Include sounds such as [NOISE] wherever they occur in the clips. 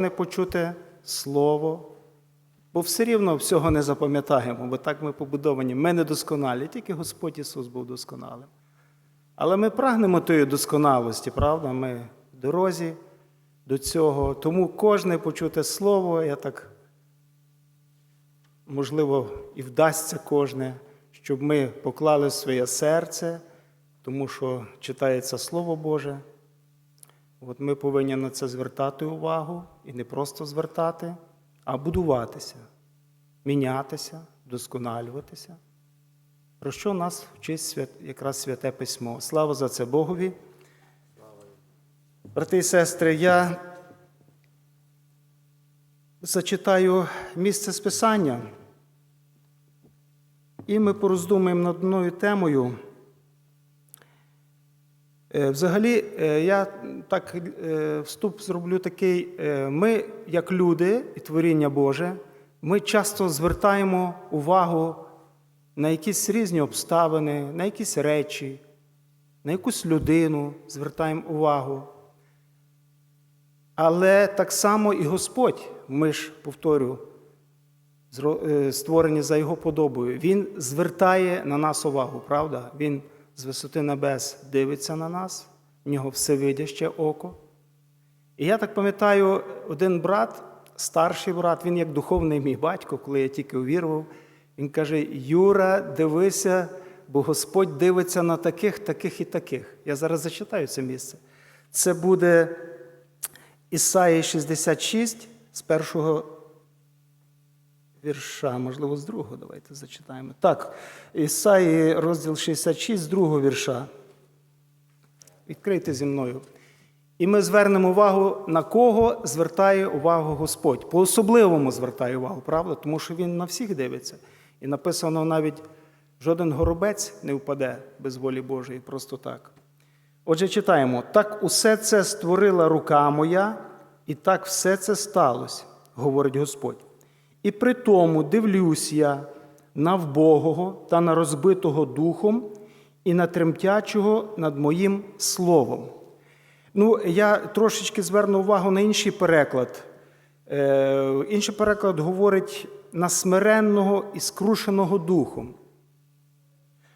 не почути слово, бо все рівно всього не запам'ятаємо, бо так ми побудовані. Ми недосконалі, тільки Господь Ісус був досконалим. Але ми прагнемо тої досконалості, правда? Ми в дорозі до цього. Тому кожне почуте слово, я так, можливо, і вдасться кожне, щоб ми поклали своє серце, тому що читається Слово Боже. От ми повинні на це звертати увагу і не просто звертати, а будуватися, мінятися, вдосконалюватися. Про що нас вчить свят, якраз святе письмо. Слава за це Богові. Брати і сестри, я зачитаю місце списання, і ми пороздумаємо над одною темою. Е, Взагалі, е, я так е, вступ зроблю такий. Ми, як люди і творіння Боже, ми часто звертаємо увагу на якісь різні обставини, на якісь речі, на якусь людину звертаємо увагу. Але так само і Господь, ми ж повторю, створені за Його подобою, Він звертає на нас увагу, правда? Він з висоти небес дивиться на нас, в нього всевидяще око. І я так пам'ятаю, один брат, старший брат, він як духовний мій батько, коли я тільки увірував, він каже: Юра, дивися, бо Господь дивиться на таких, таких і таких. Я зараз зачитаю це місце. Це буде Ісаї 66 з першого вірша, можливо, з другого давайте зачитаємо. Так, Ісаї, розділ 66, з другого вірша. Відкрийте зі мною. І ми звернемо увагу, на кого звертає увагу Господь. По-особливому звертає увагу, правда? Тому що Він на всіх дивиться. І написано навіть жоден горобець не впаде без волі Божої, просто так. Отже, читаємо: так усе це створила рука моя, і так все це сталося, говорить Господь. І при тому дивлюсь я на вбогого та на розбитого духом, і на тремтячого над моїм словом. Ну, я трошечки зверну увагу на інший переклад. Е, інший переклад говорить на смиренного і скрушеного духом.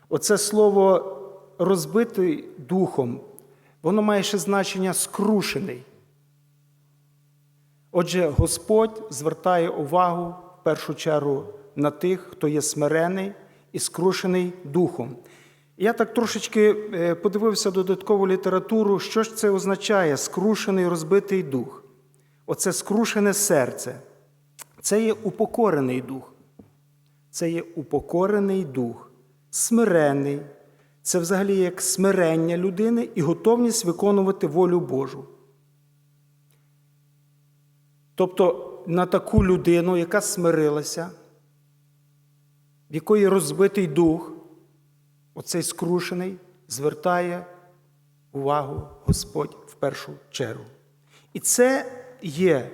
Оце слово розбитий духом, воно має ще значення скрушений. Отже, Господь звертає увагу в першу чергу на тих, хто є смирений і скрушений духом. Я так трошечки е, подивився додаткову літературу, що ж це означає скрушений розбитий дух. Оце скрушене серце. Це є упокорений дух. Це є упокорений дух, смирений. Це взагалі як смирення людини і готовність виконувати волю Божу. Тобто на таку людину, яка смирилася, в якої розбитий дух, оцей скрушений, звертає увагу Господь в першу чергу. І це є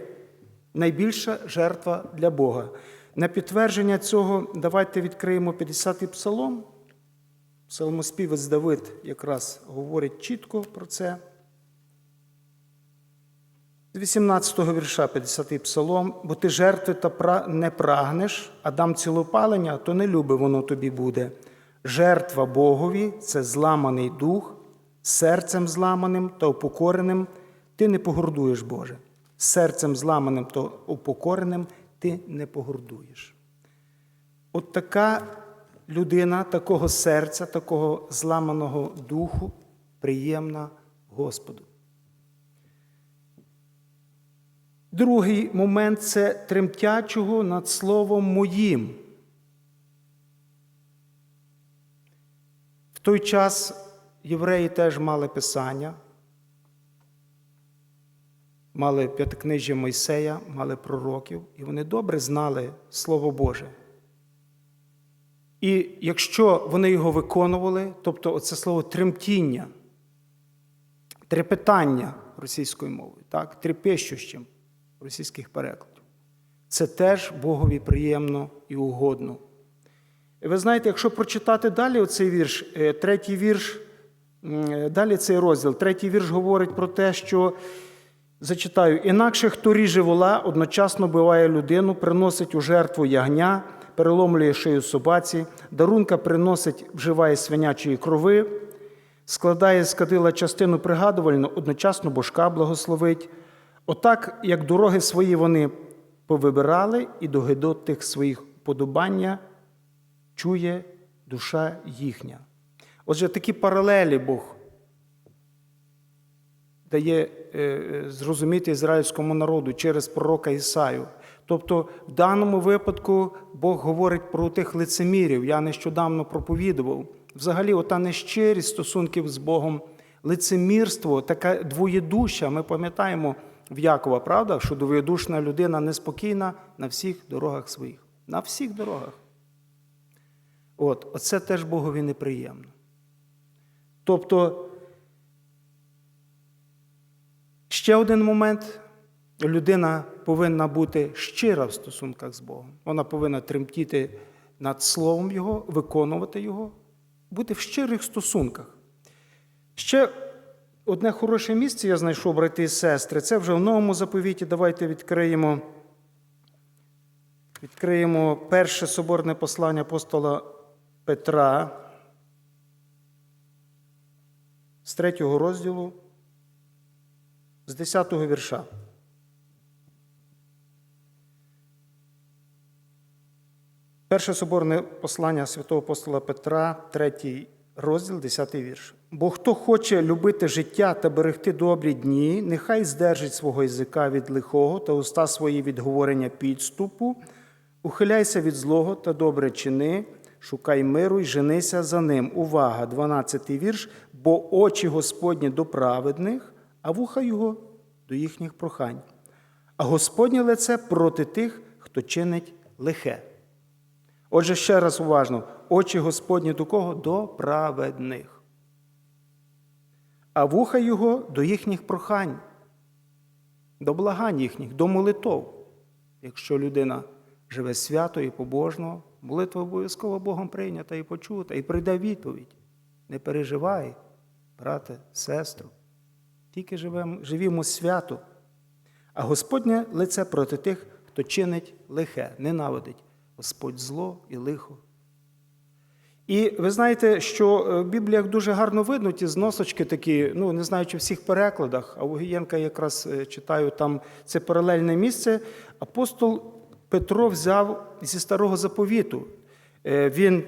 найбільша жертва для Бога. На підтвердження цього давайте відкриємо 50-й псалом. Псалмоспівець Давид якраз говорить чітко про це. З 18-го вірша 50-й псалом, бо ти жертви та не прагнеш, а дам цілопалення, то не любе воно тобі буде. Жертва Богові це зламаний дух, серцем зламаним та упокореним ти не погордуєш, Боже. Серцем зламаним та упокореним ти не погордуєш. От така людина, такого серця, такого зламаного духу, приємна Господу. Другий момент це тремтячого над словом моїм. В той час євреї теж мали писання, мали п'ятикнижжя Мойсея, мали пророків, і вони добре знали Слово Боже. І якщо вони його виконували, тобто оце слово тремтіння, трепетання російською мовою, так, трепещущим російських перекладів, це теж Богові приємно і угодно. І ви знаєте, якщо прочитати далі оцей вірш, е, третій вірш, е, далі цей розділ, третій вірш говорить про те, що Зачитаю, інакше хто ріже вола, одночасно биває людину, приносить у жертву ягня, переломлює шию собаці, дарунка приносить, вживає свинячої крови, складає з кадила частину пригадувальну, одночасно божка благословить. Отак, як дороги свої вони повибирали, і до гидот тих своїх подобання чує душа їхня. Отже, такі паралелі Бог дає е, е, зрозуміти ізраїльському народу через пророка Ісаю. Тобто, в даному випадку Бог говорить про тих лицемірів. Я нещодавно проповідував. Взагалі, ота нещирість стосунків з Богом, лицемірство, така двоєдуща. Ми пам'ятаємо в Якова, правда, що двоєдушна людина неспокійна на всіх дорогах своїх. На всіх дорогах. От, оце теж Богові неприємно. Тобто, ще один момент. Людина повинна бути щира в стосунках з Богом. Вона повинна тремтіти над Словом Його, виконувати Його, бути в щирих стосунках. Ще одне хороше місце я знайшов, брати і сестри. Це вже в новому заповіті. Давайте відкриємо. Відкриємо перше соборне послання апостола Петра з третього розділу, з 10 вірша. Перше соборне послання святого апостола Петра, третій розділ, 10 вірш. Бо хто хоче любити життя та берегти добрі дні, нехай здержить свого язика від лихого та уста свої від говорення підступу, ухиляйся від злого та добре чини, шукай миру й женися за ним. Увага, 12 вірш. Бо очі Господні до праведних, а вуха його до їхніх прохань. А Господнє лице проти тих, хто чинить лихе. Отже, ще раз уважно, очі Господні до кого? До праведних. А вуха його до їхніх прохань, до благань їхніх, до молитов. Якщо людина живе свято і побожно, молитва обов'язково Богом прийнята і почута, і прийде відповідь. Не переживай, брате, сестру. Тільки живемо, живімо свято. А Господнє лице проти тих, хто чинить лихе, ненавидить. Господь зло і лихо. І ви знаєте, що в Бібліях дуже гарно видно ті зносочки такі, ну не знаю, чи в всіх перекладах, а у Гієнка якраз е, читаю там це паралельне місце. Апостол Петро взяв зі старого заповіту. Е, Він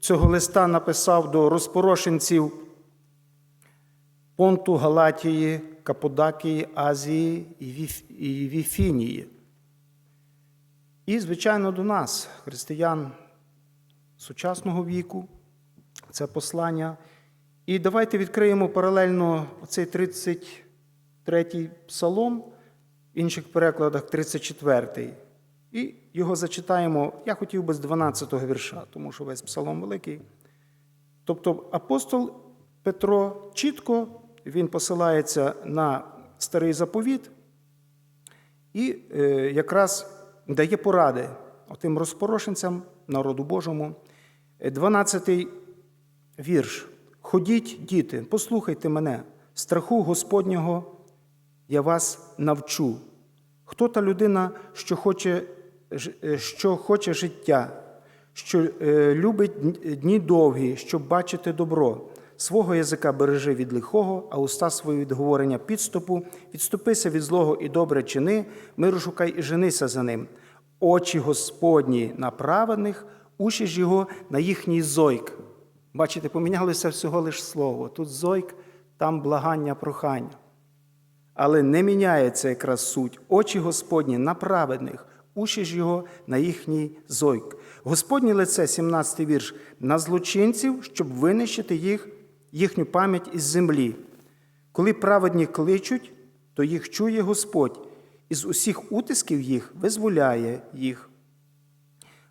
цього листа написав до розпорошенців Понту, Галатії, Каподакії, Азії і Віфінії. І, звичайно, до нас, християн сучасного віку, це послання. І давайте відкриємо паралельно цей 33-й псалом, в інших перекладах 34-й. І його зачитаємо, я хотів би з 12-го вірша, тому що весь псалом великий. Тобто апостол Петро чітко він посилається на старий заповіт і е, якраз дає поради тим розпорошенцям, народу Божому. 12-й вірш. Ходіть, діти, послухайте мене, страху Господнього я вас навчу. Хто та людина, що хоче, що хоче життя, що е, любить дні довгі, щоб бачити добро, свого язика бережи від лихого, а уста свої від говорення підступу, відступися від злого і добре чини, миру шукай і женися за ним. Очі Господні на праведних, уші ж його на їхній зойк. Бачите, помінялося всього лиш слово. Тут зойк, там благання, прохання. Але не міняється якраз суть. Очі Господні на праведних, уші ж його на їхній зойк. Господнє лице, 17 вірш, на злочинців, щоб винищити їх, їхню пам'ять із землі. Коли праведні кличуть, то їх чує Господь, із усіх утисків їх визволяє їх.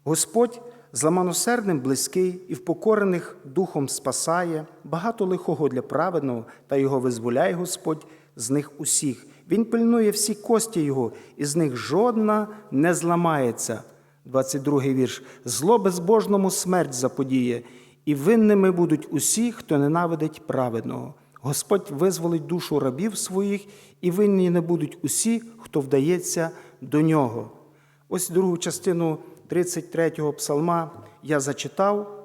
Господь зламаносердним близький і впокорених духом спасає, багато лихого для праведного, та його визволяє Господь з них усіх. Він пильнує всі кості Його, і з них жодна не зламається. 22 вірш. Зло безбожному смерть заподіє, і винними будуть усі, хто ненавидить праведного. Господь визволить душу рабів своїх, і винні не будуть усі, хто вдається до нього. Ось другу частину 33-го псалма я зачитав,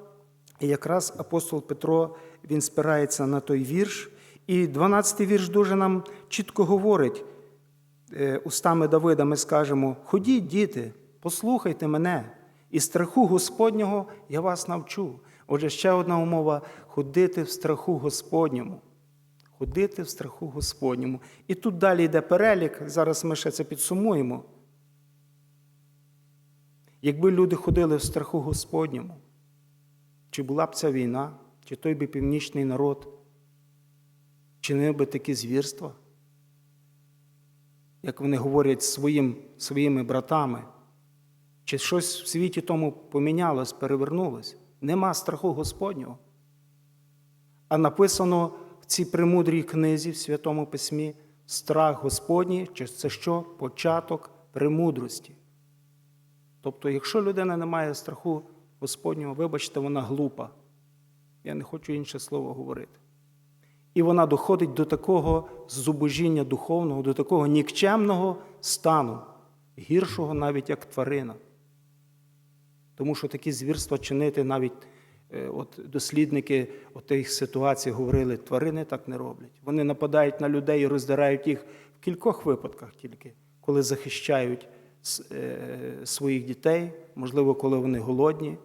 і якраз апостол Петро він спирається на той вірш. І 12-й вірш дуже нам чітко говорить, е, устами Давида ми скажемо: Ходіть, діти, послухайте мене, і страху Господнього я вас навчу. Отже, ще одна умова ходити в страху Господньому. Ходити в страху Господньому. І тут далі йде перелік, зараз ми ще це підсумуємо. Якби люди ходили в страху Господньому, чи була б ця війна, чи той би північний народ чинив би такі звірства, як вони говорять своїм, своїми братами, чи щось в світі тому помінялось, перевернулось? Нема страху Господнього. А написано в цій премудрій книзі в Святому Письмі страх Господній, чи це що? Початок премудрості. Тобто, якщо людина не має страху Господнього, вибачте, вона глупа. Я не хочу інше слово говорити. І вона доходить до такого зубожіння духовного, до такого нікчемного стану, гіршого навіть як тварина. Тому що такі звірства чинити навіть е, от, дослідники тих ситуацій говорили, тварини так не роблять. Вони нападають на людей і роздирають їх в кількох випадках тільки, коли захищають своїх дітей, можливо, коли вони голодні,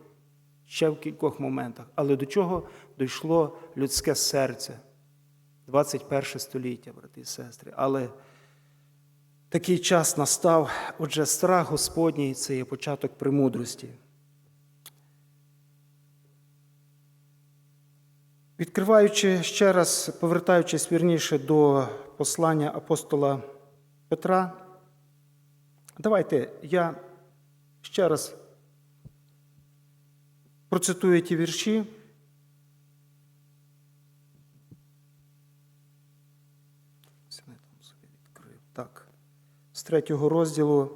ще в кількох моментах. Але до чого дійшло людське серце? 21 століття, брати і сестри. Але такий час настав, отже, страх Господній це є початок премудрості. Відкриваючи ще раз, повертаючись вірніше до послання апостола Петра, давайте я ще раз процитую ті вірші. Так. З третього розділу.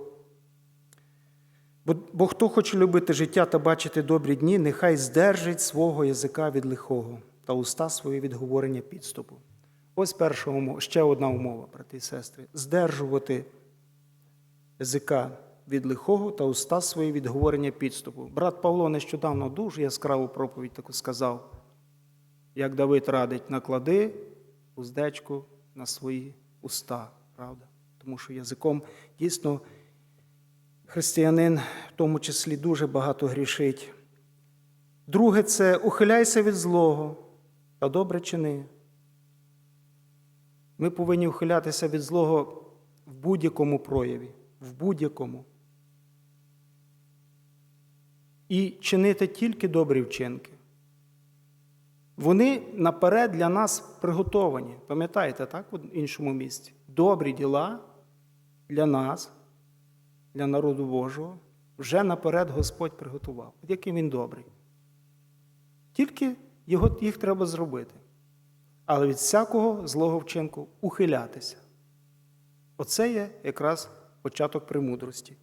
Бо хто хоче любити життя та бачити добрі дні, нехай здержить свого язика від лихого та уста свої від говорення підступу. Ось перша умова, ще одна умова, брати і сестри. Здержувати язика від лихого та уста свої від говорення підступу. Брат Павло нещодавно дуже яскраву проповідь таку сказав, як Давид радить, наклади уздечку на свої уста, правда? Тому що язиком дійсно християнин в тому числі дуже багато грішить. Друге, це ухиляйся від злого та добре чини. Ми повинні ухилятися від злого в будь-якому прояві, в будь-якому. І чинити тільки добрі вчинки. Вони наперед для нас приготовані. Пам'ятаєте, так, в іншому місці? Добрі діла для нас, для народу Божого, вже наперед Господь приготував. От який він добрий. Тільки його, їх треба зробити. Але від всякого злого вчинку ухилятися. Оце є якраз початок премудрості.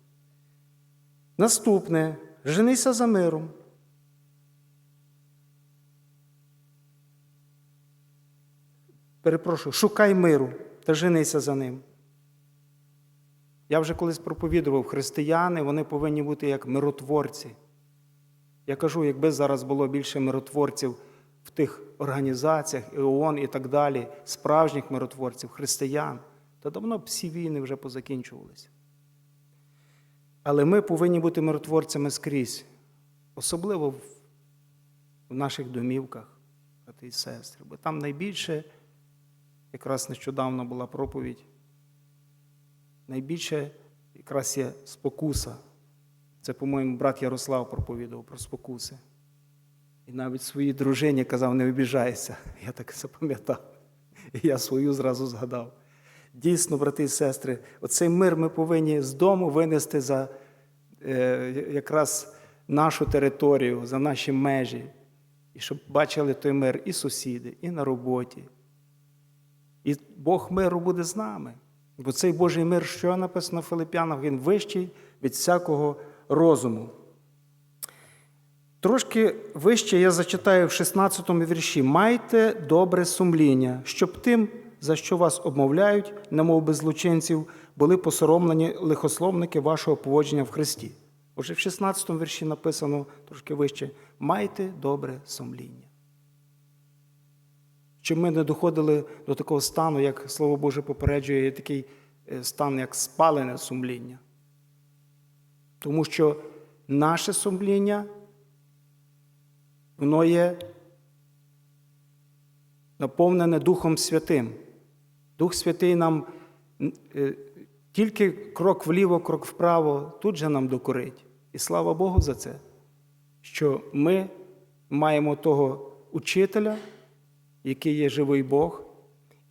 Наступне женися за миром. Перепрошую, шукай миру та женися за ним. Я вже колись проповідував, християни, вони повинні бути як миротворці. Я кажу, якби зараз було більше миротворців в тих організаціях, і ООН і так далі, справжніх миротворців, християн, то давно б всі війни вже позакінчувалися. Але ми повинні бути миротворцями скрізь, особливо в наших домівках, брати і сестри. Бо там найбільше, якраз нещодавно була проповідь, найбільше якраз є спокуса. Це, по-моєму, брат Ярослав проповідував про спокуси. І навіть своїй дружині казав, не обіжайся. [LAUGHS] Я так запам'ятав. І я свою зразу згадав. Дійсно, брати і сестри, оцей мир ми повинні з дому винести за е, якраз нашу територію, за наші межі. І щоб бачили той мир і сусіди, і на роботі. І Бог миру буде з нами. Бо цей Божий мир, що написано в Филип'янах, він вищий від всякого розуму. Трошки вище я зачитаю в 16 вірші. Майте добре сумління, щоб тим, за що вас обмовляють, немов би злочинців, були посоромлені лихословники вашого поводження в Христі. Уже в 16 му вірші написано трошки вище: майте добре сумління. Щоб ми не доходили до такого стану, як Слово Боже попереджує, такий е, стан, як спалене сумління. Тому що наше сумління, воно є наповнене Духом Святим. Дух Святий нам е, тільки крок вліво, крок вправо, тут же нам докорить. І слава Богу за це, що ми маємо того учителя, який є живий Бог,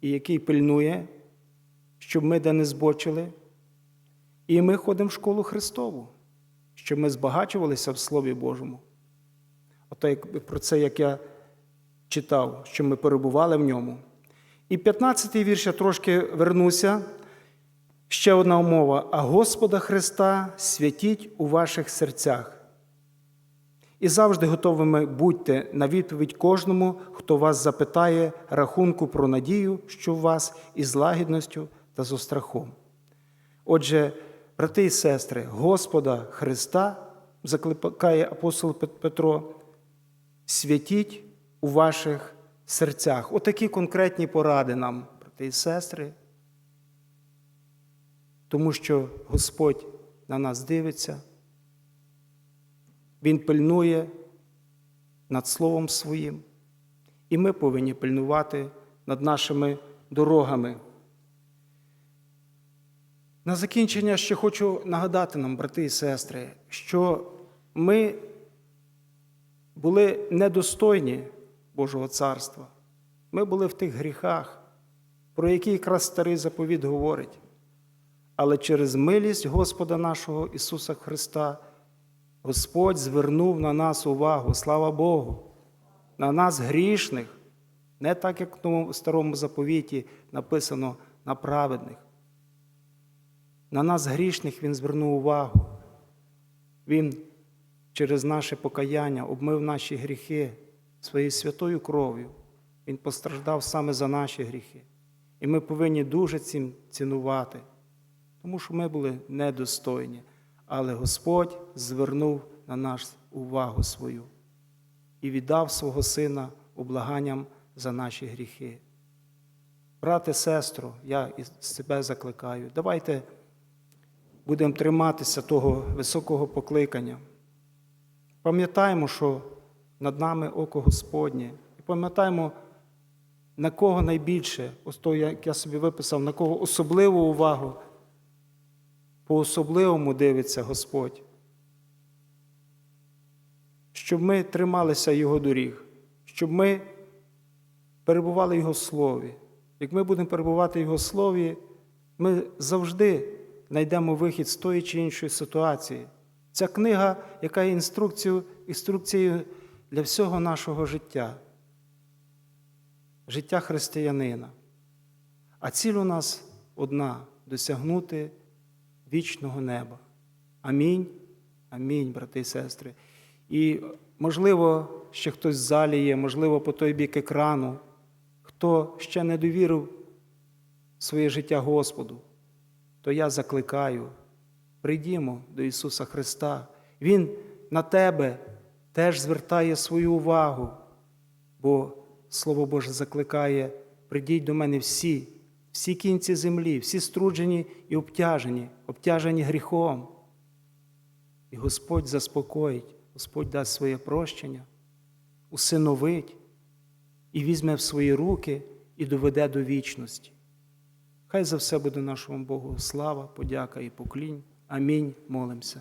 і який пильнує, щоб ми де не збочили. І ми ходимо в школу Христову, щоб ми збагачувалися в Слові Божому. Ото як про це, як я читав, що ми перебували в ньому. І 15-й вірш я трошки вернуся. Ще одна умова. А Господа Христа святіть у ваших серцях. І завжди готовими будьте на відповідь кожному, хто вас запитає рахунку про надію, що в вас, із лагідністю та з острахом. Отже, брати і сестри, Господа Христа, закликає апостол Петро, святіть у ваших серцях. Отакі конкретні поради нам, брати і сестри, тому що Господь на нас дивиться, Він пильнує над Словом Своїм, і ми повинні пильнувати над нашими дорогами. На закінчення ще хочу нагадати нам, брати і сестри, що ми були недостойні Божого царства. Ми були в тих гріхах, про які якраз старий заповіт говорить. Але через милість Господа нашого Ісуса Христа Господь звернув на нас увагу, слава Богу, на нас грішних, не так, як в тому старому заповіті написано на праведних. На нас грішних Він звернув увагу. Він через наше покаяння обмив наші гріхи своєю святою кров'ю. Він постраждав саме за наші гріхи. І ми повинні дуже цим цінувати, тому що ми були недостойні. Але Господь звернув на нас увагу свою і віддав свого Сина облаганням за наші гріхи. Брате, сестро, я і себе закликаю, давайте будемо триматися того високого покликання. Пам'ятаємо, що над нами око Господнє, і пам'ятаємо, на кого найбільше, ось то, як я собі виписав, на кого особливу увагу, по-особливому дивиться Господь. Щоб ми трималися Його доріг, щоб ми перебували в Його слові. Як ми будемо перебувати в Його слові, ми завжди знайдемо вихід з тої чи іншої ситуації. Ця книга, яка є інструкцією, інструкцією для всього нашого життя, життя християнина. А ціль у нас одна досягнути вічного неба. Амінь. Амінь, брати і сестри. І, можливо, ще хтось в залі є, можливо, по той бік екрану, хто ще не довірив своє життя Господу, то я закликаю, прийдімо до Ісуса Христа. Він на тебе теж звертає свою увагу, бо Слово Боже закликає, прийдіть до мене всі, всі кінці землі, всі струджені і обтяжені, обтяжені гріхом. І Господь заспокоїть, Господь дасть своє прощення, усиновить і візьме в свої руки і доведе до вічності. Хай за все буде нашому Богу слава, подяка і поклінь. Амінь. Молимося.